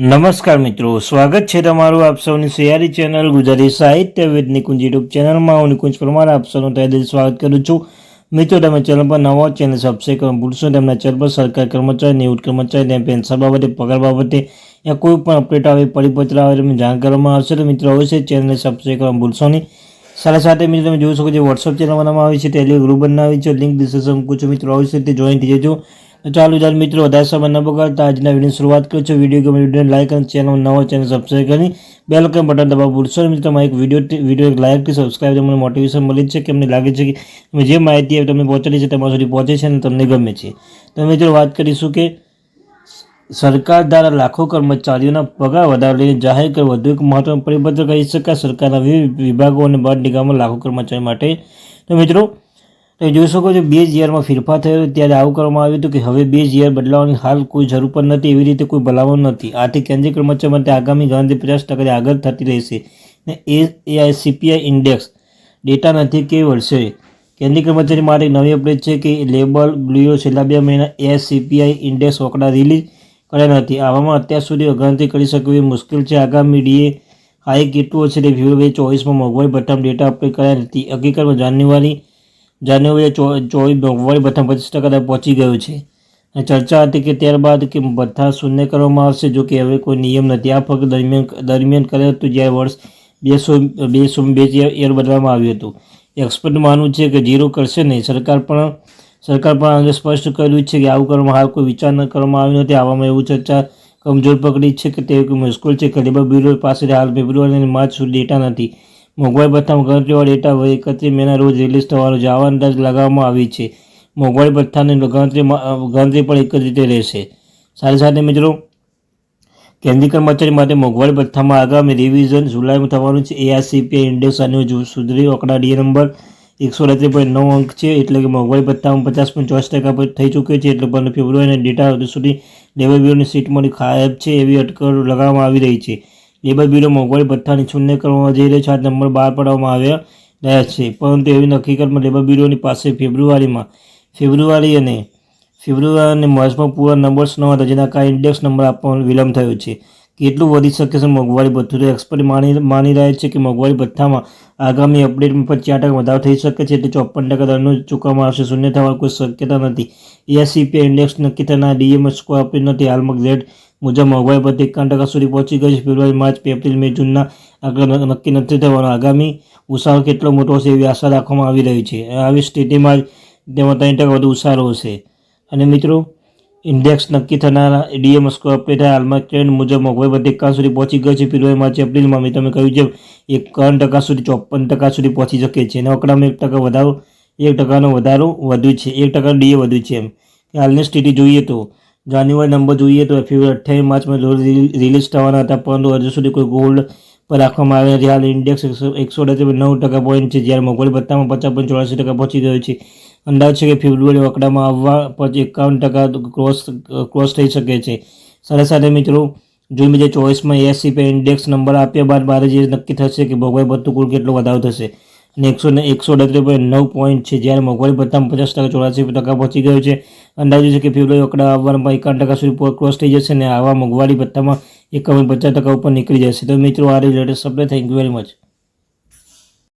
નમસ્કાર મિત્રો, સ્વાગત છે તમારું આપ સૌની સિયારી ચેનલ ગુજરાતી સાહિત્ય વેદ નિકુંજ યુટ્યુબ ચેનલમાં. હું નિકુંજ પરમાર, આપ સૌનું તહે દિલ સ્વાગત કરું છું. મિત્રો, તમે ચેનલ પર નવો ચેનલ સબસ્ક્રાઈબ કરવા ભૂલશો તેમના ચેનલ પર સરકાર કર્મચારી, નિવૃત્ત કર્મચારી તેમ પેન્શન બાબતે, પગાર બાબતે યા કોઈ પણ અપડેટ આવે, પરિપત્ર આવે તમને જાણ કરવામાં આવશે. તો મિત્રો, અવશ્ય ચેનલને સબસ્ક્રાઈબ કરવા ભૂલશો નહીં. સાથે સાથે મિત્રો, તમે જોઈ શકો છો વોટ્સઅપ ચેનલ બનાવવામાં આવી છે ટેલિગ્રુપ ગ્રુપ બનાવી છે. લિંક ડિસ્ક્રિપ્શન મૂકું છું. મિત્રો, અવશ્ય તે જોઈન થઈ જજો. ચાલો ચાલ મિત્રો, વધારે સમય ન બગાડતા આજના વીડિયો શરૂઆત કરું છું વીડિયો ગમે વિડીયોને લાઇક અને ચેનલ નવો ચેનલ સબસ્ક્રાઈબ કરી બેલ આઇકન બટન દબાવ ભૂલશો. મિત્રો એક વીડિયો વીડિયો લાઇક કે સબસ્ક્રાઈબ તમને મોટિવેશન મળી છે કે અમને લાગે છે કે જે માહિતી આવી તમને પહોંચેલી છે તમારા સુધી પહોંચે છે અને તમને ગમે છે. તો મિત્રો, વાત કરીશું કે સરકાર દ્વારા લાખો કર્મચારીઓના પગાર વધારો જાહેર કર વધુ એક મહત્વનું પરિપત્ર કરી શકાય. સરકારના વિવિધ વિભાગો અને બળ નિગમો લાખો કર્મચારીઓ માટે. તો મિત્રો તમે જોઈ શકો છો, બે યરમાં ફેરફાર થયો. ત્યારે આવું કરવામાં આવ્યું હતું કે હવે બે યર બદલાવવાની હાલ કોઈ જરૂર પણ નથી, એવી રીતે કોઈ ભલામણ નથી. આથી કેન્દ્રીય કર્મચારી માટે આગામી ગણતરી પચાસ ટકાથી આગળ થતી રહેશે. ને એ A I C P I index, data નથી કે વર્ષે કેન્દ્રીય કર્મચારી માટે નવી અપડેટ છે કે લેબર બ્લ્યુઓ છેલ્લા બે મહિના એસીપીઆઈ ઇન્ડેક્સ આંકડા રિલીઝ કર્યા નથી. આવામાં અત્યાર સુધી ગણતરી કરી શકવી એ મુશ્કેલ છે. આગામી ડીએ હાઈ કેટલું હશે તે ફેબ્રુઆરી ચોવીસમાં મોંઘવારી પ્રથમ ડેટા અપડેટ કર્યા નથી. હકીકતમાં જાન્યુઆરી જાન્યુઆરી ચોવીસ મોંઘવારી પ્રથમ પચીસ ટકા પહોંચી ગયું છે. અને ચર્ચા હતી કે ત્યારબાદ કે બધા શૂન્ય કરવામાં આવશે, જો કે હવે કોઈ નિયમ નથી. આ ફક્ત દરમિયાન દરમિયાન કરે હતું જ્યારે વર્ષ બેસો બેસો બે એર બદલવામાં આવ્યું હતું. એક્સપર્ટ માનવું છે કે જીરો કરશે નહીં. સરકાર પણ સરકાર પણ અંગે સ્પષ્ટ કર્યું છે કે આવું કરવામાં હાલ કોઈ વિચાર ન કરવામાં આવ્યો નથી. આવામાં એવું ચર્ચા કમજોર પકડી છે કે તે મુશ્કેલ છે. કે લેબર બ્યુરો પાસે હાલ ફેબ્રુઆરી અને માર્ચ સુધી ડેટા નથી. મોંઘવારી ભથ્થામાં ગણતરીવાળો ડેટા એકત્રીસ મેના રોજ રિલીઝ થવાનો જાવા અંદાજ લગાવવામાં આવી છે. મોંઘવારી ભથ્થાની ગણતરી ગણતરી પણ એક જ રીતે રહેશે. સાથે સાથે મિત્રો, કેન્દ્રીય કર્મચારી માટે મોંઘવારી ભથ્થામાં આગામી રિવિઝન જુલાઈમાં થવાનું છે. એઆરસીપીઆઈ ઇન્ડેક્સ અને સુધરી ડી નંબર એકસો અડત્રીસ પોઈન્ટ નવ અંક છે. એટલે કે મોંઘવારી ભથ્થામાં પચાસ પોઈન્ટ ચોવીસ ટકા પર થઈ ચૂક્યો છે. એટલે પણ ફેબ્રુઆરીના ડેટા સુધી લેબર બ્યુરોની સીટમાંથી ખાયબ છે એવી અટકળ લગાવવામાં આવી રહી છે. લેબર બ્યુરો મોંઘવારી ભથ્થાની શૂન્ય કરવામાં જઈ રહ્યો છે આ નંબર બહાર પાડવામાં આવ્યા રહ્યા છે. પરંતુ એવી હકીકતમાં લેબર બ્યુરોની પાસે ફેબ્રુઆરીમાં ફેબ્રુઆરી અને ફેબ્રુઆરી અને માર્ચમાં પૂરા નંબર્સ ન હતા, જેના કારણે ઇન્ડેક્સ નંબર આપવામાં વિલંબ થયો છે. કેટલું વધી શકે છે મોંઘવારી ભથ્થું? તો એક્સપર્ટ માની માની રહ્યા છે કે મોંઘવારી ભથ્થામાં આગામી અપડેટમાં પણ ચાર ટકા વધારો થઈ શકે છે, એટલે ચોપન ટકા દરનું ચૂકવવામાં આવશે. શૂન્ય થવાની કોઈ શક્યતા નથી. એસીપીઆઈ ઇન્ડેક્સ નક્કી થનાર ડીએમએસ કોઈ અપડેટ નથી. હાલમાં ગ્રેડ મુજબ મોંઘવારી પરથી એકાવન ટકા સુધી પહોંચી ગઈ છે. ફેબ્રુઆરી, માર્ચ એપ્રિલ, મે, જૂનના આંકડા નક્કી નથી થવાનો. આગામી ઉછાળો કેટલો મોટો હશે એવી આશા રાખવામાં આવી રહી છે. આવી સ્થિતિમાં જ તેમાં ત્રણ ટકા વધુ ઉછાળો હશે. અને મિત્રો, ઇન્ડેક્સ નક્કી થનારા ડીએમ સ્કોર અપડેટ હાલમાં ટ્રેન્ડ મુજબ મોંઘવારી ભથ્થું એકાવન સુધી પહોંચી ગઈ છે. ફેબ્રુઆરી, માર્ચ એપ્રિલમાં મેં તમે કહ્યું છે એકાવન ટકા સુધી, ચોપન ટકા સુધી પહોંચી શકે છે. અને આંકડામાં એક ટકા વધારો, એક ટકાનો વધારો વધુ છે. એક ટકાનો ડીએ વધુ છે એમ. હાલની સ્થિતિ જોઈએ તો જાન્યુઆરી નંબર જોઈએ તો ફેબ્રુઆરી અઠ્યાવીસ માર્ચમાં રિલીઝ થવાના હતા, પરંતુ હજુ સુધી કોઈ ગોલ્ડ પર રાખવામાં આવ્યા નથી. હાલ ઇન્ડેક્સ એકસો નવ ટકા પોઈન્ટ છે, જ્યારે મોંઘવારી ભત્તામાં પચાસ પોઈન્ટ ચોરાસી ટકા પહોંચી ગયો છે. અંદાજ છે કે ફેબ્રુઆરી આંકડામાં આવવા પછી એકાવન ટકા ક્રોસ ક્રોસ થઈ શકે છે. સાથે સાથે મિત્રો જૂન બે હજાર ચોવીસમાં પે ઇન્ડેક્સ નંબર આપ્યા બાદ મારે જે નક્કી થશે કે મોંઘવારી ભથ્થું કુલ કેટલો વધારો થશે? અને એકસો ને, એકસો અડત્રીસ પોઈન્ટ નવ પોઈન્ટ છે, જ્યારે મોંઘવારી ભથ્થામાં પચાસ ટકા ચોરાસી ટકા પહોંચી ગયો છે. અંદાજે છે કે ફેબ્રુઆરી આંકડા આવવામાં એકાવન ટકા સુધી ક્રોસ થઈ જશે અને આવા મોંઘવારી ભથ્થામાં એકાવન પચાસ ટકા ઉપર નીકળી જશે. તો મિત્રો, આ latest update thank you very much